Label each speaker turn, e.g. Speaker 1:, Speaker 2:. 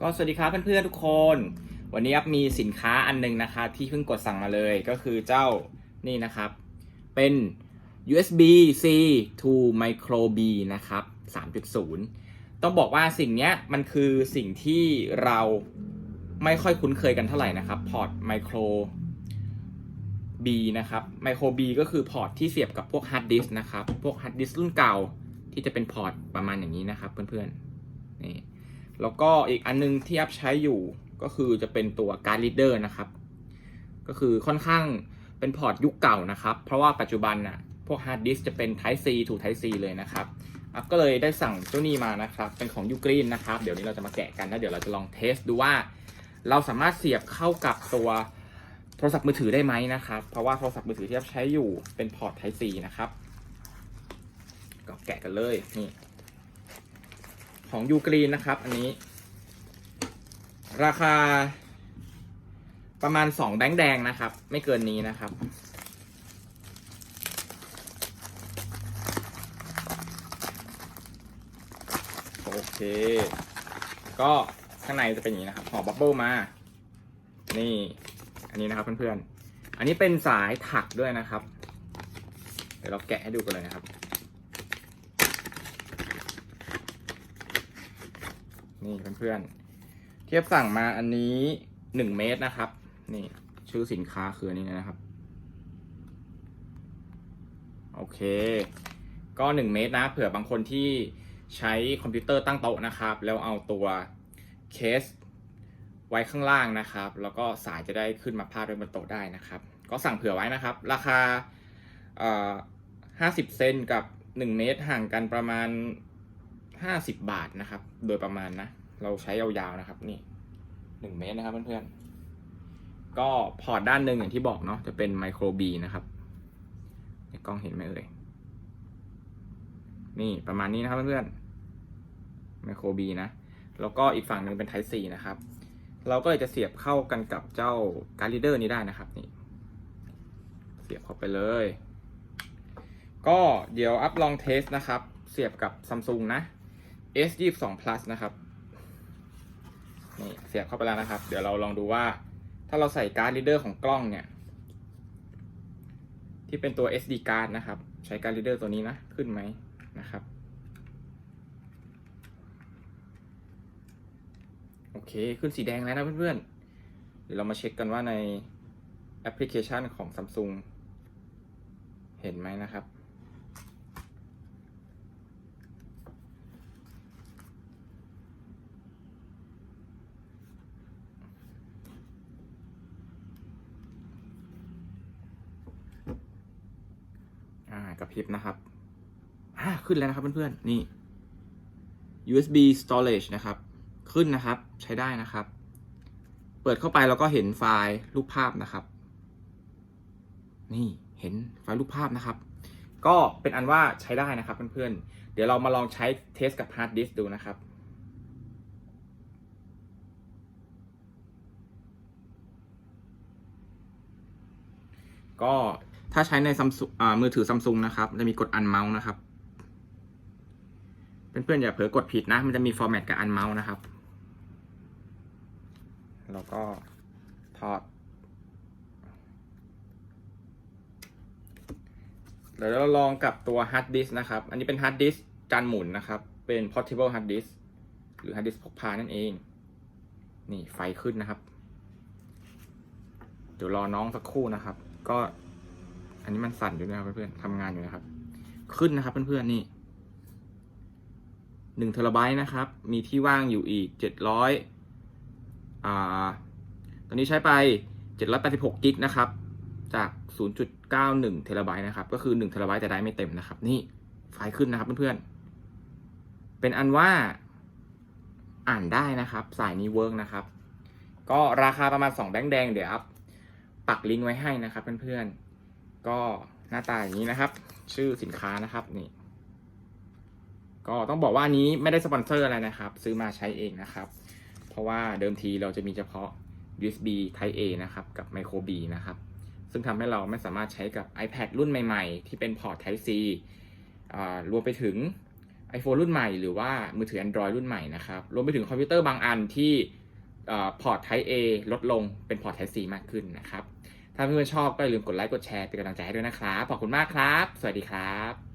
Speaker 1: ก็สวัสดีครับเพื่อนๆทุกคน วันนี้อัพมีสินค้าอันหนึงนะครับที่เพิ่งกดสั่งมาเลยก็คือเจ้านี่นะครับ เป็น USB C to micro B นะครับ 3.0 ต้องบอกว่าสิ่งนี้มันคือสิ่งที่เราไม่ค่อยคุ้นเคยกันเท่าไหร่นะครับ พอร์ต micro B นะครับ micro B ก็คือพอร์ตที่เสียบกับพวกฮาร์ดดิสนะครับ พวกฮาร์ดดิสก์รุ่นเก่าที่จะเป็นพอร์ตประมาณอย่างนี้นะครับเพื่อนๆนี่ แล้วก็อีกอันนึงที่อัพใช้อยู่ก็คือจะเป็นตัวการ์ดลีดเดอร์นะครับ ก็คือค่อนข้างเป็นพอร์ตยุคเก่านะครับ เพราะว่าปัจจุบันน่ะพวกฮาร์ดดิสจะเป็น Type C ถู Type C เลยนะครับอัพก็เลยได้สั่งเจ้านี้มานะครับ เป็นของยูกรีนนะครับ เดี๋ยวนี้เราจะมาแกะกันแล้วเดี๋ยวเราจะลองเทสดูว่า เราสามารถเสียบเข้ากับตัวโทรศัพท์มือถือได้ไหมนะครับ เพราะว่าโทรศัพท์มือถือที่อัพใช้อยู่เป็นพอร์ต Type C นะครับ ก็แกะกันเลยนี่ ของยูกรีนนะครับ อันนี้ ราคา ประมาณสองแบงค์แดงนะครับ ไม่เกินนี้นะครับโอเค ก็ข้างในจะเป็นอย่างนี้นะครับห่อบับเบิลมา นี่ อันนี้นะครับเพื่อนๆ อันนี้เป็นสายถักด้วยนะครับ เดี๋ยวเราแกะให้ดูกันเลยนะครับ นี่เพื่อนๆ เทียบสั่งมาอันนี้หนึ่งเมตรนะครับ นี่ชื่อสินค้าคืออันนี้นะครับ โอเค ก็หนึ่งเมตรนะ เผื่อบางคนที่ใช้คอมพิวเตอร์ตั้งโต๊ะนะครับ แล้วเอาตัวเคสไว้ข้างล่างนะครับ แล้วก็สายจะได้ขึ้นมาพาดไว้บนโต๊ะได้นะครับ ก็สั่งเผื่อไว้นะครับ ราคาห้าสิบเซนกับหนึ่งเมตรห่างกันประมาณ ห้าสิบบาทนะครับ โดยประมาณนะ เราใช้ยาวๆนะครับ นี่หนึ่งเมตรนะครับเพื่อนๆ ก็พอร์ตด้านหนึ่งอย่างที่บอกเนาะจะเป็นไมโครบีนะครับในกล้องเห็นไหมเอ่ย นี่ประมาณนี้นะครับเพื่อนๆไมโครบีนะ แล้วก็อีกฝั่งหนึ่งเป็น Type C นะครับ เราก็เลยจะเสียบเข้ากันกับเจ้าการ์ดเดอร์นี้ได้นะครับนี่ เสียบเข้าไปเลย ก็เดี๋ยวอัพลองเทสนะครับ เสียบกับซัมซุงนะ S 2 2 plus นะครับนี่เสียบเข้าไปแล้วนะครับ เดี๋ยวเราลองดูว่า ถ้าเราใส่การ์ด reader ของกล้องเนี่ย ที่เป็นตัว SD card นะครับ ใช้การ์ด reader ตัวนี้นะ ขึ้นไหมนะครับ โอเค ขึ้นสีแดงแล้วนะเพื่อนๆ เดี๋ยวเรามาเช็คกันว่าในแอปพลิเคชันของ Samsung เห็นไหมนะครับ อ่ากระพริบนะครับอ่าขึ้นแล้วนะครับเพื่อนๆนี่ USB storage นะครับ ขึ้นนะครับใช้ได้นะครับ เปิดเข้าไปแล้วก็เห็นไฟล์รูปภาพนะครับ นี่เห็นไฟล์รูปภาพนะครับ ก็เป็นอันว่าใช้ได้นะครับเพื่อนๆ เดี๋ยวเรามาลองใช้เทสกับฮาร์ดดิสก์ดูนะครับก็ ถ้าใช้ในซัมซุงมือถือซัมซุงนะครับ จะมีกดอันเมาส์นะครับ เพื่อนๆอย่าเผลอกดผิดนะ มันจะมีฟอร์แมตกับอันเมาส์นะครับ แล้วก็ถอด เดี๋ยวเราลองกับตัวฮาร์ดดิสนะครับ อันนี้เป็นฮาร์ดดิสจานหมุนนะครับ เป็น portable hard disk หรือฮาร์ดดิสพกพานั่นเอง นี่ไฟขึ้นนะครับ เดี๋ยวรอน้องสักครู่นะครับ ก็ อันนี้มันสั่นอยู่นะครับเพื่อนๆทำงานอยู่นะครับ ขึ้นนะครับเพื่อนๆนี่หนึ่งเทราไบต์นะครับ มีที่ว่างอยู่อีกเจ็ดร้อยอ่า ตอนนี้ใช้ไปเจ็ดร้อยแปดสิบหกกิกนะครับ จากศูนย์จุดเก้าหนึ่งเทราไบต์นะครับ ก็คือหนึ่งเทราไบต์แต่ได้ไม่เต็มนะครับ นี่ไฟล์ขึ้นนะครับเพื่อนๆ เป็นอันว่าอ่านได้นะครับ สายนี้เวิร์กนะครับ ก็ราคาประมาณสองแบงค์แดงเดี๋ยวครับ ปักลิงก์ไว้ให้นะครับเพื่อนๆ ก็หน้าตาอย่างนี้นะครับ ชื่อสินค้านะครับนี่ ก็ต้องบอกว่านี้ไม่ได้สปอนเซอร์อะไรนะครับ ซื้อมาใช้เองนะครับ เพราะว่าเดิมทีเราจะมีเฉพาะ USB Type A นะครับ กับ Micro B นะครับ ซึ่งทำให้เราไม่สามารถใช้กับ iPad รุ่นใหม่ๆ ที่เป็นพอร์ต Type C รวมไปถึง iPhone รุ่นใหม่หรือว่ามือถือ Android รุ่นใหม่นะครับ รวมไปถึงคอมพิวเตอร์บางอันที่อพอร์ต Type A ลดลงเป็นพอร์ต Type C มากขึ้นนะครับ ถ้าเพื่อนๆชอบก็อย่าลืมกดไลค์กดแชร์เป็นกำลังใจให้ด้วยนะครับ ขอบคุณมากครับ สวัสดีครับ